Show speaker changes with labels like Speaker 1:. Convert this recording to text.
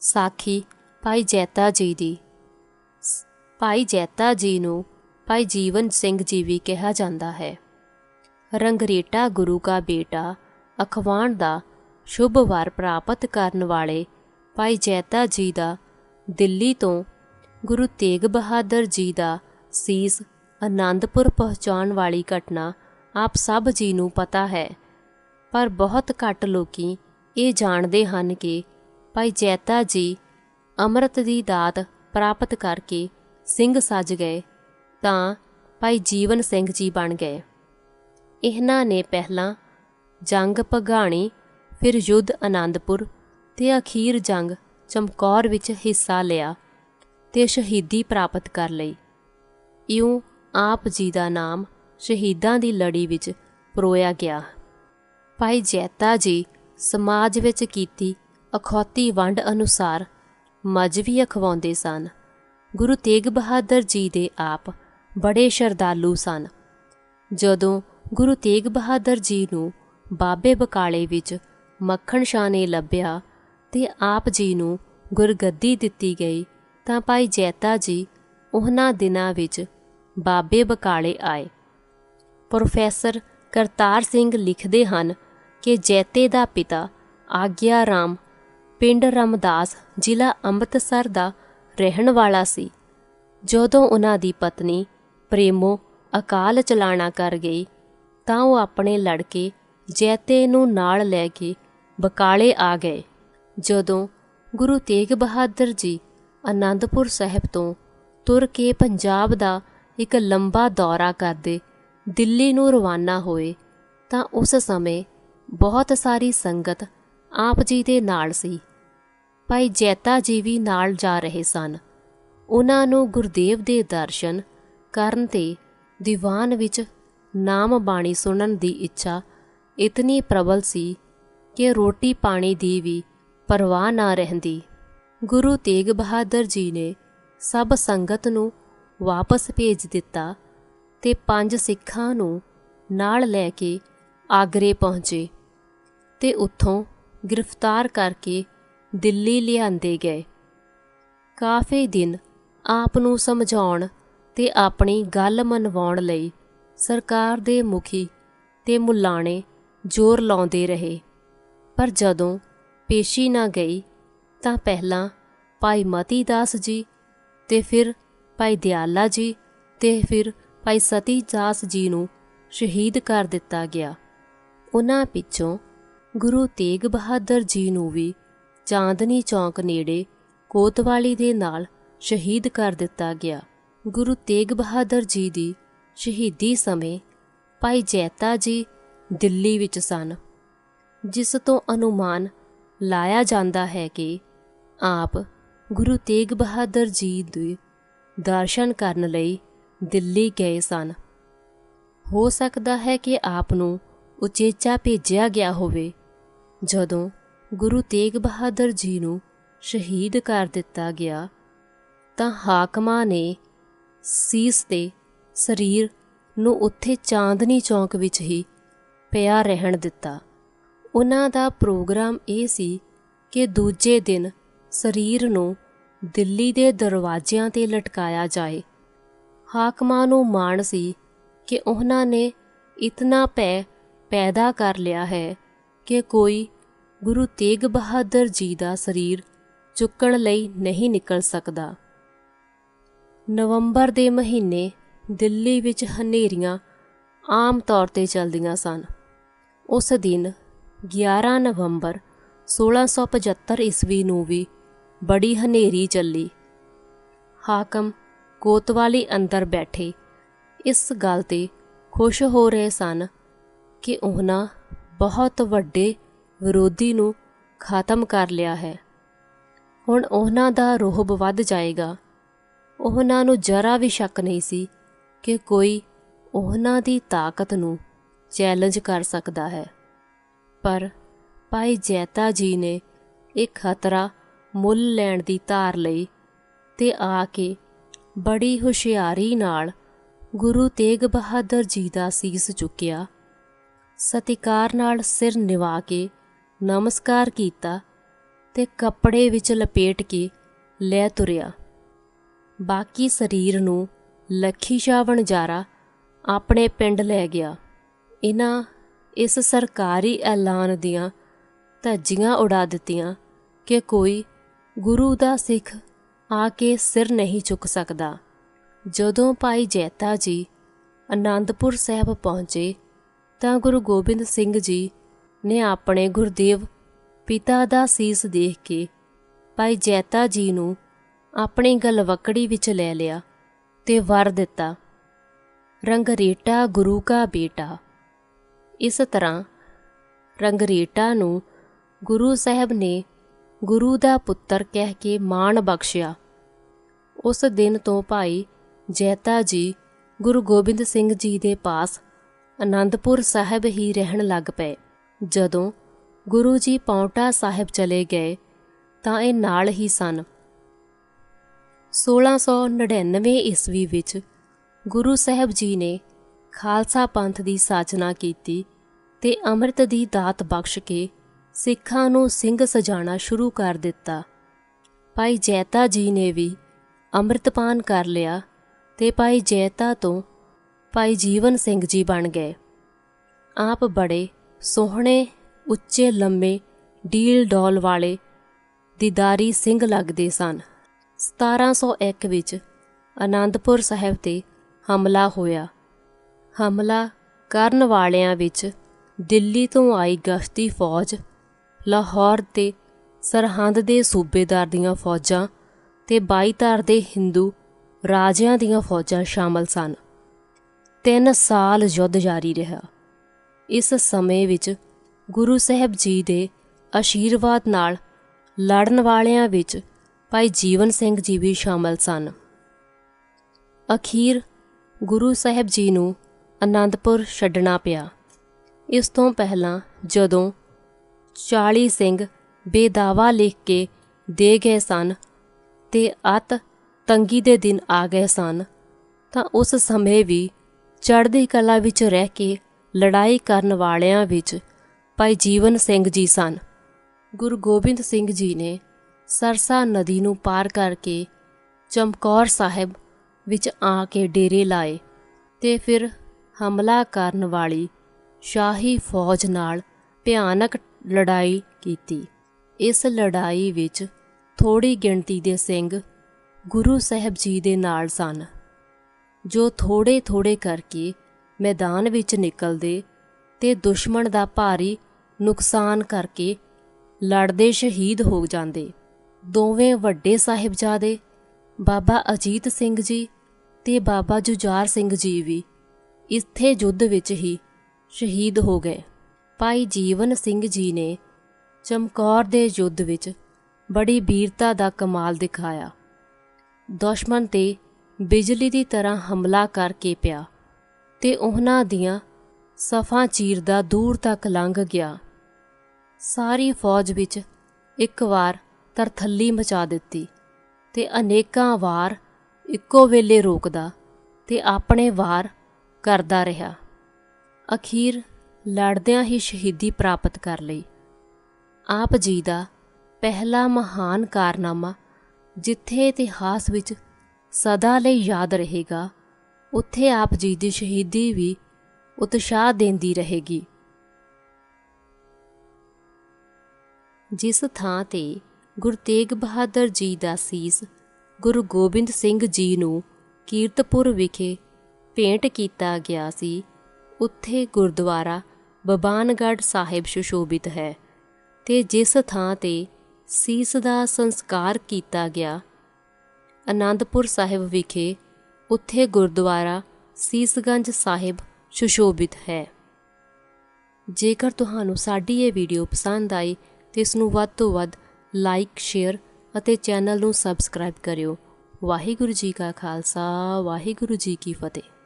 Speaker 1: ਸਾਖੀ, ਭਾਈ ਜੈਤਾ ਜੀ ਦੀ। ਸ- ਭਾਈ ਜੈਤਾ ਜੀ ਨੂੰ ਭਾਈ ਜੀਵਨ ਸਿੰਘ ਜੀ ਵੀ ਕਿਹਾ ਜਾਂਦਾ ਹੈ। ਰੰਗਰੇਟਾ ਗੁਰੂ ਕਾ ਬੇਟਾ, ਅਖਵਾਣ ਦਾ ਸ਼ੁਭ ਵਾਰ ਪ੍ਰਾਪਤ ਕਰਨ ਵਾਲੇ ਭਾਈ ਜੈਤਾ ਜੀ ਦਾ ਦਿੱਲੀ ਤੋਂ ਗੁਰੂ ਤੇਗ ਬਹਾਦਰ ਜੀ ਦਾ ਸੀਸ ਆਨੰਦਪੁਰ ਪਹੁੰਚਾਉਣ ਵਾਲੀ ਘਟਨਾ ਆਪ ਸਭ ਜੀ ਨੂੰ ਪਤਾ ਹੈ। ਪਰ ਬਹੁਤ ਘੱਟ ਲੋਕੀ ਇਹ ਜਾਣਦੇ ਹਨ ਕਿ ਭਾਈ ਜੈਤਾ ਜੀ ਅੰਮ੍ਰਿਤ ਦੀ ਦਾਤ ਪ੍ਰਾਪਤ ਕਰਕੇ ਸਿੰਘ ਸੱਜ ਗਏ, ਤਾਂ ਭਾਈ ਜੀਵਨ ਸਿੰਘ ਜੀ ਬਣ ਗਏ। ਇਹਨਾਂ ਨੇ ਪਹਿਲਾਂ ਜੰਗ ਭਗਾਣੀ, ਫਿਰ ਯੁੱਧ ਆਨੰਦਪੁਰ ਤੇ ਅਖੀਰ ਜੰਗ ਚਮਕੌਰ ਵਿੱਚ ਹਿੱਸਾ ਲਿਆ ਤੇ ਸ਼ਹੀਦੀ ਪ੍ਰਾਪਤ ਕਰ ਲਈ। ਇਉਂ ਆਪ ਜੀ ਦਾ ਨਾਮ ਸ਼ਹੀਦਾਂ ਦੀ ਲੜੀ ਵਿੱਚ ਪਰੋਇਆ ਗਿਆ। ਭਾਈ ਜੈਤਾ ਜੀ ਸਮਾਜ ਵਿੱਚ ਕੀਤੀ ਅਖੌਤੀ ਵੰਡ ਅਨੁਸਾਰ ਮਜਵੀ ਅਖਵਾਉਂਦੇ ਸਨ। ਗੁਰੂ ਤੇਗ ਬਹਾਦਰ ਜੀ ਦੇ ਆਪ ਬੜੇ ਸ਼ਰਧਾਲੂ ਸਨ। ਜਦੋਂ ਗੁਰੂ ਤੇਗ ਬਹਾਦਰ ਜੀ ਨੂੰ ਬਾਬੇ ਬਕਾਲੇ ਵਿੱਚ ਮੱਖਣ ਸ਼ਾਹ ਨੇ ਲੱਭਿਆ ਤੇ ਆਪ ਜੀ ਨੂੰ ਗੁਰਗੱਦੀ ਦਿੱਤੀ ਗਈ, ਤਾਂ ਭਾਈ ਜੈਤਾ ਜੀ ਉਹਨਾਂ ਦਿਨਾਂ ਵਿੱਚ ਬਾਬੇ ਬਕਾਲੇ ਆਏ। ਪ੍ਰੋਫੈਸਰ ਕਰਤਾਰ ਸਿੰਘ ਲਿਖਦੇ ਹਨ ਕਿ ਜੈਤੇ ਦਾ ਪਿਤਾ ਆਗਿਆ ਰਾਮ ਪਿੰਡ ਰਮਦਾਸ ਜ਼ਿਲ੍ਹਾ ਅੰਮ੍ਰਿਤਸਰ ਦਾ ਰਹਿਣ ਵਾਲਾ ਸੀ। ਜਦੋਂ ਉਹਨਾਂ ਦੀ ਪਤਨੀ ਪ੍ਰੇਮੋ ਅਕਾਲ ਚਲਾਣਾ ਕਰ ਗਈ, ਤਾਂ ਉਹ ਆਪਣੇ ਲੜਕੇ ਜੈਤੇ ਨੂੰ ਨਾਲ ਲੈ ਕੇ ਬਕਾਲੇ ਆ ਗਏ। ਜਦੋਂ ਗੁਰੂ ਤੇਗ ਬਹਾਦਰ ਜੀ ਆਨੰਦਪੁਰ ਸਾਹਿਬ ਤੋਂ ਤੁਰ ਕੇ ਪੰਜਾਬ ਦਾ ਇੱਕ ਲੰਬਾ ਦੌਰਾ ਕਰਦੇ ਦਿੱਲੀ ਨੂੰ ਰਵਾਨਾ ਹੋਏ, ਤਾਂ ਉਸ ਸਮੇਂ ਬਹੁਤ ਸਾਰੀ ਸੰਗਤ ਆਪ ਜੀ ਦੇ ਨਾਲ ਸੀ। ਭਾਈ ਜੈਤਾ ਜੀ ਵੀ ਨਾਲ ਜਾ ਰਹੇ ਸਨ। ਉਹਨਾਂ ਨੂੰ ਗੁਰਦੇਵ ਦੇ ਦਰਸ਼ਨ ਕਰਨ ਤੇ ਦੀਵਾਨ ਵਿੱਚ ਨਾਮ ਬਾਣੀ ਸੁਣਨ ਦੀ ਇੱਛਾ ਇਤਨੀ ਪ੍ਰਬਲ ਸੀ ਕਿ ਰੋਟੀ ਪਾਣੀ ਦੀ ਵੀ ਪਰਵਾਹ ਨਾ ਰਹਿੰਦੀ। ਗੁਰੂ ਤੇਗ ਬਹਾਦਰ ਜੀ ਨੇ ਸਭ ਸੰਗਤ ਨੂੰ ਵਾਪਸ ਭੇਜ ਦਿੱਤਾ ਤੇ ਪੰਜ ਸਿੱਖਾਂ ਨੂੰ ਨਾਲ ਲੈ ਕੇ ਆਗਰੇ ਪਹੁੰਚੇ ਤੇ ਉੱਥੋਂ ਗ੍ਰਿਫਤਾਰ ਕਰਕੇ ਦਿੱਲੀ ਲਿਆਂਦੇ ਗਏ। ਕਾਫੀ ਦਿਨ ਆਪ ਨੂੰ ਸਮਝਾਉਣ ਤੇ ਆਪਣੀ ਗੱਲ ਮਨਵਾਉਣ ਲਈ ਸਰਕਾਰ ਦੇ ਮੁਖੀ ਤੇ ਮੁਲਾਣੇ ਜ਼ੋਰ ਲਾਉਂਦੇ ਰਹੇ। ਪਰ ਜਦੋਂ ਪੇਸ਼ੀ ਨਾ ਗਈ ਤਾਂ ਪਹਿਲਾਂ ਭਾਈ ਮਤੀ ਦਾਸ ਜੀ ਤੇ ਫਿਰ ਭਾਈ ਦਿਆਲਾ ਜੀ ਤੇ ਫਿਰ ਭਾਈ ਸਤੀ ਦਾਸ ਜੀ ਨੂੰ ਸ਼ਹੀਦ ਕਰ ਦਿੱਤਾ ਗਿਆ। ਉਹਨਾਂ ਪਿੱਛੋਂ ਗੁਰੂ ਤੇਗ ਬਹਾਦਰ ਜੀ ਨੂੰ ਵੀ ਚਾਂਦਨੀ ਚੌਂਕ ਨੇੜੇ ਕੋਤਵਾਲੀ ਦੇ ਨਾਲ ਸ਼ਹੀਦ ਕਰ ਦਿੱਤਾ ਗਿਆ। ਗੁਰੂ ਤੇਗ ਬਹਾਦਰ ਜੀ ਦੀ ਸ਼ਹੀਦੀ ਸਮੇਂ ਭਾਈ ਜੈਤਾ ਜੀ ਦਿੱਲੀ ਵਿੱਚ ਸਨ, ਜਿਸ ਤੋਂ ਅਨੁਮਾਨ ਲਾਇਆ ਜਾਂਦਾ ਹੈ ਕਿ ਆਪ ਗੁਰੂ ਤੇਗ ਬਹਾਦਰ ਜੀ ਦੇ ਦਰਸ਼ਨ ਕਰਨ ਲਈ ਦਿੱਲੀ ਗਏ ਸਨ। ਹੋ ਸਕਦਾ ਹੈ ਕਿ ਆਪ ਨੂੰ ਉਚੇਚਾ ਭੇਜਿਆ ਗਿਆ ਹੋਵੇ, ਜਦੋਂ ਗੁਰੂ ਤੇਗ ਬਹਾਦਰ ਜੀ ਨੂੰ ਸ਼ਹੀਦ ਕਰ ਦਿੱਤਾ ਗਿਆ, ਤਾਂ ਹਾਕਮਾਂ ਨੇ ਸੀਸ ਤੇ ਸਰੀਰ ਨੂੰ ਉੱਥੇ ਚਾਂਦਨੀ ਚੌਂਕ ਵਿੱਚ ਹੀ ਪਿਆ ਰਹਿਣ ਦਿੱਤਾ। ਉਹਨਾਂ ਦਾ ਪ੍ਰੋਗਰਾਮ ਇਹ ਸੀ ਕਿ ਦੂਜੇ ਦਿਨ ਸਰੀਰ ਨੂੰ ਦਿੱਲੀ ਦੇ ਦਰਵਾਜ਼ਿਆਂ ਤੇ ਲਟਕਾਇਆ ਜਾਏ। ਹਾਕਮਾਂ ਨੂੰ ਮਾਣ ਸੀ ਕਿ ਉਹਨਾਂ ਨੇ ਇਤਨਾ ਪੈ, ਪੈਦਾ ਕਰ ਲਿਆ ਹੈ ਕਿ ਕੋਈ ਗੁਰੂ ਤੇਗ ਬਹਾਦਰ ਜੀ ਦਾ ਸਰੀਰ ਚੁੱਕਣ ਲਈ ਨਹੀਂ ਨਿਕਲ ਸਕਦਾ। ਨਵੰਬਰ ਦੇ ਮਹੀਨੇ ਦਿੱਲੀ ਵਿੱਚ ਹਨੇਰੀਆਂ ਆਮ ਤੌਰ ਤੇ ਚੱਲਦੀਆਂ ਸਨ। ਉਸ ਦਿਨ 11 ਨਵੰਬਰ 1675 ਈਸਵੀ ਨੂੰ ਵੀ ਬੜੀ ਹਨੇਰੀ ਚੱਲੀ। ਹਾਕਮ ਕੋਤਵਾਲੀ ਅੰਦਰ ਬੈਠੇ ਇਸ ਗੱਲ ਤੇ ਖੁਸ਼ ਹੋ ਰਹੇ ਸਨ ਕਿ ਉਹਨਾਂ ਬਹੁਤ ਵੱਡੇ ਵਿਰੋਧੀ ਨੂੰ ਖਤਮ ਕਰ ਲਿਆ ਹੈ। ਹੁਣ ਉਹਨਾਂ ਦਾ ਰੋਹਬ ਵੱਧ ਜਾਏਗਾ। ਉਹਨਾਂ ਨੂੰ ਜਰਾ ਵੀ ਸ਼ੱਕ ਨਹੀਂ ਸੀ ਕਿ ਕੋਈ ਉਹਨਾਂ ਦੀ ਤਾਕਤ ਨੂੰ ਚੈਲੰਜ ਕਰ ਸਕਦਾ ਹੈ। ਪਰ ਭਾਈ ਜੈਤਾ ਜੀ ਨੇ ਇਹ ਖਤਰਾ ਮੁੱਲ ਲੈਣ ਦੀ ਧਾਰ ਲਈ ਤੇ ਆ ਕੇ ਬੜੀ ਹੁਸ਼ਿਆਰੀ ਨਾਲ ਗੁਰੂ ਤੇਗ ਬਹਾਦਰ ਜੀ ਦਾ ਸੀਸ ਚੁੱਕਿਆ। ਸਤਿਕਾਰ ਨਾਲ ਸਿਰ ਨਿਵਾ ਕੇ ਨਮਸਕਾਰ ਕੀਤਾ ਤੇ ਕੱਪੜੇ ਵਿੱਚ ਲਪੇਟ ਕੇ ਲੈ ਤੁਰਿਆ। ਬਾਕੀ ਸਰੀਰ ਨੂੰ ਲੱਖੀ ਸ਼ਾਹ ਵਣਜਾਰਾ ਆਪਣੇ ਪਿੰਡ ਲੈ ਗਿਆ। ਇਹਨਾਂ ਇਸ ਸਰਕਾਰੀ ਐਲਾਨ ਦੀਆਂ ਧੱਜੀਆਂ ਉਡਾ ਦਿੱਤੀਆਂ ਕਿ ਕੋਈ ਗੁਰੂ ਦਾ ਸਿੱਖ ਆ ਕੇ ਸਿਰ ਨਹੀਂ ਚੁੱਕ ਸਕਦਾ। ਜਦੋਂ ਭਾਈ ਜੈਤਾ ਜੀ ਆਨੰਦਪੁਰ ਸਾਹਿਬ ਪਹੁੰਚੇ ਤਾਂ ਗੁਰੂ ਗੋਬਿੰਦ ਸਿੰਘ ਜੀ ਨੇ ਆਪਣੇ ਗੁਰਦੇਵ ਪਿਤਾ ਦਾ ਸੀਸ ਦੇਖ ਕੇ ਭਾਈ ਜੈਤਾ ਜੀ ਨੂੰ ਆਪਣੀ ਗਲਵਕੜੀ ਵਿੱਚ ਲੈ ਲਿਆ ਤੇ ਵਰ ਦਿੱਤਾ, ਰੰਗਰੇਟਾ ਗੁਰੂ ਕਾ ਬੇਟਾ। ਇਸ ਤਰ੍ਹਾਂ ਰੰਗਰੇਟਾ ਨੂੰ ਗੁਰੂ ਸਾਹਿਬ ਨੇ ਗੁਰੂ ਦਾ ਪੁੱਤਰ ਕਹਿ ਕੇ ਮਾਣ ਬਖਸ਼ਿਆ। ਉਸ ਦਿਨ ਤੋਂ ਭਾਈ ਜੈਤਾ ਜੀ ਗੁਰੂ ਗੋਬਿੰਦ ਸਿੰਘ ਜੀ ਦੇ ਪਾਸ ਅਨੰਦਪੁਰ ਸਾਹਿਬ ਹੀ ਰਹਿਣ ਲੱਗ ਪਏ। ਜਦੋਂ ਗੁਰੂ ਜੀ ਪੌਂਟਾ ਸਾਹਿਬ ਚਲੇ ਗਏ ਤਾਂ ਇਹ ਨਾਲ ਹੀ ਸਨ। 1699 ਈਸਵੀ ਵਿੱਚ ਗੁਰੂ ਸਾਹਿਬ ਜੀ ਨੇ ਖਾਲਸਾ ਪੰਥ ਦੀ ਸਾਜਨਾ ਕੀਤੀ ਤੇ ਅੰਮ੍ਰਿਤ ਦੀ ਦਾਤ ਬਖਸ਼ ਕੇ ਸਿੱਖਾਂ ਨੂੰ ਸਿੰਘ ਸਜਾਣਾ ਸ਼ੁਰੂ ਕਰ ਦਿੱਤਾ। ਭਾਈ ਜੈਤਾ ਜੀ ਨੇ ਵੀ ਅੰਮ੍ਰਿਤਪਾਨ ਕਰ ਲਿਆ ਤੇ ਭਾਈ ਜੈਤਾ ਤੋਂ ਭਾਈ ਜੀਵਨ ਸਿੰਘ ਜੀ ਬਣ ਗਏ। ਆਪ ਬੜੇ ਸੋਹਣੇ, ਉੱਚੇ, ਲੰਮੇ ਡੀਲ ਡੋਲ ਵਾਲੇ ਦੀਦਾਰੀ ਸਿੰਘ ਲੱਗਦੇ ਸਨ। 1701 ਵਿੱਚ ਆਨੰਦਪੁਰ ਸਾਹਿਬ ਤੇ ਹਮਲਾ ਹੋਇਆ। ਹਮਲਾ ਕਰਨ ਵਾਲਿਆਂ ਵਿੱਚ ਦਿੱਲੀ ਤੋਂ ਆਈ ਗਸ਼ਤੀ ਫੌਜ, ਲਾਹੌਰ ਤੇ ਸਰਹੰਦ ਦੇ ਸੂਬੇਦਾਰ ਦੀਆਂ ਫੌਜਾਂ ਤੇ ਬਾਈਧਾਰ ਦੇ ਹਿੰਦੂ ਰਾਜਿਆਂ ਦੀਆਂ ਫੌਜਾਂ ਸ਼ਾਮਲ ਸਨ। ਤਿੰਨ ਸਾਲ ਯੁੱਧ ਜਾਰੀ ਰਿਹਾ। ਇਸ ਸਮੇਂ ਵਿੱਚ ਗੁਰੂ ਸਾਹਿਬ ਜੀ ਦੇ ਆਸ਼ੀਰਵਾਦ ਨਾਲ ਲੜਨ ਵਾਲਿਆਂ ਵਿੱਚ ਭਾਈ ਜੀਵਨ ਸਿੰਘ ਜੀ ਵੀ ਸ਼ਾਮਲ ਸਨ। ਅਖੀਰ ਗੁਰੂ ਸਾਹਿਬ ਜੀ ਨੂੰ ਆਨੰਦਪੁਰ ਛੱਡਣਾ ਪਿਆ। ਇਸ ਤੋਂ ਪਹਿਲਾਂ ਜਦੋਂ 40 ਸਿੰਘ ਬੇਦਾਵਾ ਲਿਖ ਕੇ ਦੇ ਗਏ ਸਨ ਤੇ ਅਤ ਤੰਗੀ ਦੇ ਦਿਨ ਆ ਗਏ ਸਨ, ਤਾਂ ਉਸ ਸਮੇਂ ਵੀ ਚੜ੍ਹਦੀ ਕਲਾ ਵਿੱਚ ਰਹਿ ਕੇ ਲੜਾਈ ਕਰਨ ਵਾਲਿਆਂ ਵਿੱਚ ਭਾਈ ਜੀਵਨ ਸਿੰਘ ਜੀ ਸਨ। ਗੁਰੂ ਗੋਬਿੰਦ ਸਿੰਘ ਜੀ ਨੇ ਸਰਸਾ ਨਦੀ ਨੂੰ ਪਾਰ ਕਰਕੇ ਚਮਕੌਰ ਸਾਹਿਬ ਵਿੱਚ ਆ ਕੇ ਡੇਰੇ ਲਾਏ ਤੇ ਫਿਰ ਹਮਲਾ ਕਰਨ ਵਾਲੀ ਸ਼ਾਹੀ ਫੌਜ ਨਾਲ ਭਿਆਨਕ ਲੜਾਈ ਕੀਤੀ। ਇਸ ਲੜਾਈ ਵਿੱਚ ਥੋੜੀ ਗਿਣਤੀ ਦੇ ਸਿੰਘ ਗੁਰੂ ਸਾਹਿਬ ਜੀ ਦੇ ਨਾਲ ਸਨ, ਜੋ ਥੋੜੇ ਥੋੜੇ ਕਰਕੇ ਮੈਦਾਨ ਵਿੱਚ ਨਿਕਲਦੇ ਤੇ ਦੁਸ਼ਮਣ ਦਾ ਭਾਰੀ ਨੁਕਸਾਨ ਕਰਕੇ ਲੜਦੇ ਸ਼ਹੀਦ ਹੋ ਜਾਂਦੇ। ਦੋਵੇਂ ਵੱਡੇ ਸਾਹਿਬਜ਼ਾਦੇ, ਬਾਬਾ ਅਜੀਤ ਸਿੰਘ ਜੀ ਤੇ ਬਾਬਾ ਜੁਝਾਰ ਸਿੰਘ ਜੀ ਵੀ ਇੱਥੇ ਯੁੱਧ ਵਿੱਚ ਹੀ ਸ਼ਹੀਦ ਹੋ ਗਏ। ਭਾਈ ਜੀਵਨ ਸਿੰਘ ਜੀ ਨੇ ਚਮਕੌਰ ਦੇ ਯੁੱਧ ਵਿੱਚ ਬੜੀ ਵੀਰਤਾ ਦਾ ਕਮਾਲ ਦਿਖਾਇਆ। ਦੁਸ਼ਮਣ ਤੇ ਬਿਜਲੀ ਦੀ ਤਰ੍ਹਾਂ ਹਮਲਾ ਕਰਕੇ ਪਿਆ। ਤੇ ਉਹਨਾਂ ਦੀਆਂ ਸਫਾਂ ਚੀਰਦਾ ਦੂਰ ਤੱਕ ਲੰਘ ਗਿਆ। ਸਾਰੀ ਫੌਜ ਵਿੱਚ ਇੱਕ ਵਾਰ ਤਰਥੱਲੀ ਮਚਾ ਦਿੱਤੀ ਤੇ ਅਨੇਕਾਂ ਵਾਰ ਇੱਕੋ ਵੇਲੇ ਰੋਕਦਾ ਤੇ ਆਪਣੇ ਵਾਰ ਕਰਦਾ ਰਿਹਾ। ਅਖੀਰ ਲੜਦਿਆਂ ਹੀ ਸ਼ਹੀਦੀ ਪ੍ਰਾਪਤ ਕਰ ਲਈ। ਆਪ ਜੀ ਦਾ ਪਹਿਲਾ ਮਹਾਨ ਕਾਰਨਾਮਾ ਜਿੱਥੇ ਇਤਿਹਾਸ ਵਿੱਚ ਸਦਾ ਲਈ ਯਾਦ ਰਹੇਗਾ ਉੱਥੇ ਆਪ ਜੀ ਦੀ ਸ਼ਹੀਦੀ ਵੀ ਉਤਸ਼ਾਹ ਦਿੰਦੀ ਰਹੇਗੀ। ਜਿਸ ਥਾਂ ਤੇ ਗੁਰੂ ਤੇਗ ਬਹਾਦਰ ਜੀ ਦਾ ਸੀਸ ਗੁਰੂ ਗੋਬਿੰਦ ਸਿੰਘ ਜੀ ਨੂੰ ਕੀਰਤਪੁਰ ਵਿਖੇ ਭੇਂਟ ਕੀਤਾ ਗਿਆ ਸੀ, ਉੱਥੇ ਗੁਰਦੁਆਰਾ ਬਬਾਨਗੜ੍ਹ ਸਾਹਿਬ ਸੁਸ਼ੋਭਿਤ ਹੈ ਤੇ ਜਿਸ ਥਾਂ ਤੇ ਸੀਸ ਦਾ ਸੰਸਕਾਰ ਕੀਤਾ ਗਿਆ ਆਨੰਦਪੁਰ ਸਾਹਿਬ ਵਿਖੇ ਉੱਥੇ ਗੁਰਦੁਆਰਾ ਸੀਸਗੰਜ ਸਾਹਿਬ ਸੁਸ਼ੋਭਿਤ ਹੈ। ਜੇਕਰ ਤੁਹਾਨੂੰ ਸਾਡੀ ਇਹ ਵੀਡੀਓ ਪਸੰਦ ਆਈ, ਤੇ ਇਸ ਨੂੰ ਵੱਧ ਤੋਂ ਵੱਧ ਲਾਈਕ, ਸ਼ੇਅਰ ਅਤੇ ਚੈਨਲ ਨੂੰ ਸਬਸਕ੍ਰਾਈਬ ਕਰਿਓ। ਵਾਹਿਗੁਰੂ ਜੀ ਕਾ ਖਾਲਸਾ, ਵਾਹਿਗੁਰੂ ਜੀ ਕੀ ਫਤਿਹ।